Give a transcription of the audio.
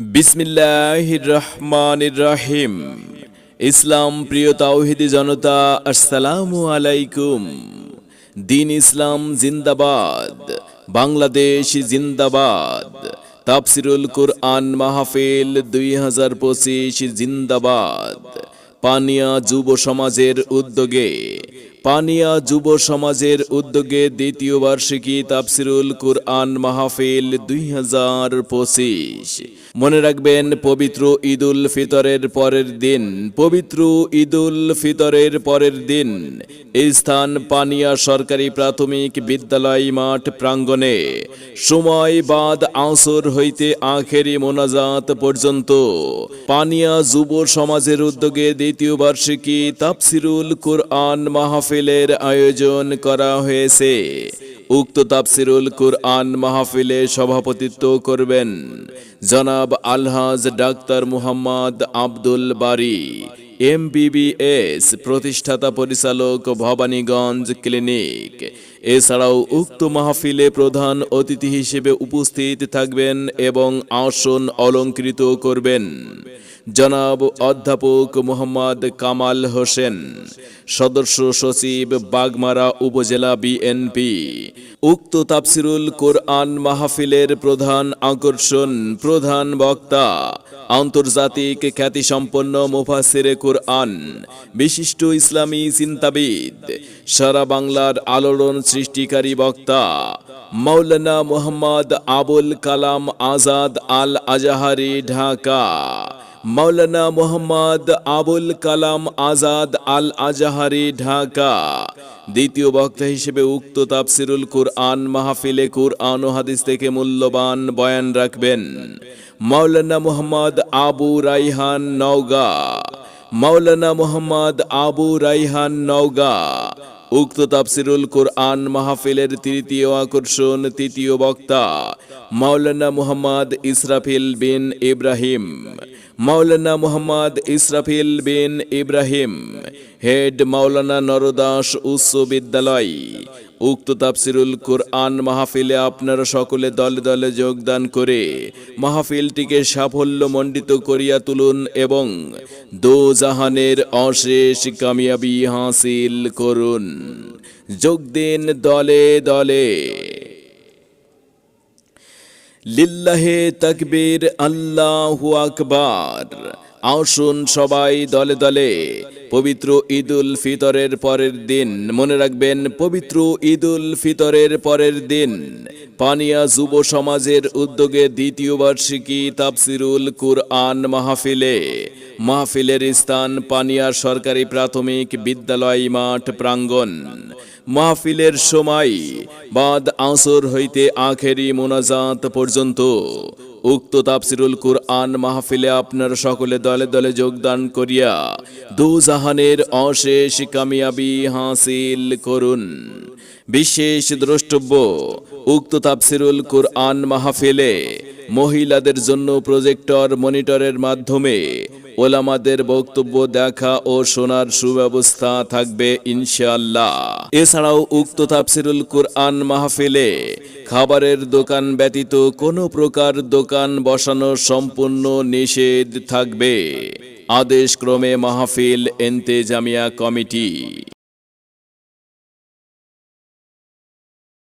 বিসমিল্লাহ রহমানির রাহিম। ইসলাম প্রিয় তাওহিদি জনতা, আসসালামু আলাইকুম। দিন ইসলাম জিন্দাবাদ বাংলাদেশ জিন্দাবাদ। তাফসিরুল কুরআন মাহফিল দুই হাজার পঁচিশ জিন্দাবাদ। পানিয়া যুব সমাজের উদ্যোগে পানিয়া যুব সমাজের উদ্যোগে দ্বিতীয় বার্ষিকী তাফসিরুল কুরআন মাহফিল দুই হাজার পঁচিশ। মনে রাখবেন, পবিত্র ঈদুল ফিতরের পরের দিন, পবিত্র ঈদুল ফিতরের পরের দিন এই স্থান পানিয়া সরকারি প্রাথমিক বিদ্যালয় মাঠ প্রাঙ্গণে। সময় বাদ আসর হইতে আখেরি মোনাজাত পর্যন্ত পানিয়া যুব সমাজের উদ্যোগে দ্বিতীয় বার্ষিকী তাফসিরুল কুরআন মাহফিলের আয়োজন করা হয়েছে। উক্ত তাফসিরুল কুরআন মাহফিলে সভাপতিত্ব করবেন জনাব আলহাজ ডাক্তার মুহাম্মদ আব্দুল বারি, এমবিবিএস প্রতিষ্ঠাতা পরিচালক ভবানীগঞ্জ ক্লিনিক। এছাড়াও উক্ত মাহফিলে প্রধান অতিথি হিসেবে উপস্থিত থাকবেন এবং আসন অলঙ্কৃত করবেন। জনাব অধ্যাপক মোহাম্মদ কামাল হোসেন, সদস্য সচিব বাগমারা উপজেলা বিএনপি উক্ত তাফসিরুল কোরআন মাহফিলের প্রধান আকর্ষণ, প্রধান বক্তা, আন্তর্জাতিক খ্যাতিসম্পন্ন মুফাসিরে কোরআন, বিশিষ্ট ইসলামী চিন্তাবিদ, সারা বাংলার আলোড়ন সৃষ্টিকারী বক্তা, মাওলানা মোহাম্মদ আবুল কালাম আজাদ আল আজাহারি ঢাকা। মাওলানা মোহাম্মদ আবুল কালাম আজাদ আল আজাহারি ঢাকা। দ্বিতীয় বক্তা হিসেবে উক্ত তাফসিরুল কুরআন মাহফিলে কুরআন ও হাদিস থেকে মূল্যবান বয়ান রাখবেন মৌলানা মোহাম্মদ আবু রাইহান নওগা। মৌলানা মোহাম্মদ আবু রাইহান নওগা। উক্ত তাফসিরুল কোরআন মাহফিলের তৃতীয় আকর্ষণ, তৃতীয় বক্তা মাওলানা মুহাম্মদ ইসরাফিল বিন ইব্রাহিম। মাওলানা মুহাম্মদ ইসরাফিল বিন ইব্রাহিম, হেড মাওলানা নরদাস উচ্চ বিদ্যালয়। উক্ত তাফসিরুল কোরআন মাহফিলে আপনারা সকলে দলে দলে যোগদান করে মাহফিলটিকে সাফল্যমণ্ডিত করিয়া তুলুন এবং দো জাহানের অশেষ কামিয়াবি হাসিল করুন। যোগ দিন দলে দলে। লিল্লাহে তাকবীর আল্লাহু আকবার। আসুন সবাই দলে দলে, পবিত্র ঈদুল ফিতরের পরের দিন। মনে রাখবেন, পবিত্র ঈদুল ফিতরের পরের দিন। পানিয়া যুব সমাজের উদ্যোগে দ্বিতীয় বার্ষিকী তাফসিরুল কুরআন মাহফিলে। মাহফিলের স্থান পানিয়া সরকারি প্রাথমিক বিদ্যালয় মাঠ প্রাঙ্গণ। মাহফিলের সময় বাদ আসর হইতে আখেরি মোনাজাত পর্যন্ত উক্ত তাফসিরুল কুরআন মাহফিলে আপনার সকলে দলে দলে যোগদান করিয়া দু জাহানের অশেষ কামিয়াবি হাসিল করুন। বিশেষ দ্রষ্টব্য, উক্ত তাফসিরুল কুরআন মাহফিলে মহিলাদের জন্য প্রজেক্টর, মনিটরের মাধ্যমে ওলামাদের বক্তব্য দেখা ও শোনার সুব্যবস্থা থাকবে ইনশাল্লাহ এছাড়াও উক্ত তাফসিরুল কুরআন মাহফিলে খাবারের দোকান ব্যতীত কোনো প্রকার দোকান বসানো সম্পূর্ণ নিষেধ থাকবে। আদেশক্রমে মাহফিল এন্তেজামিয়া কমিটি।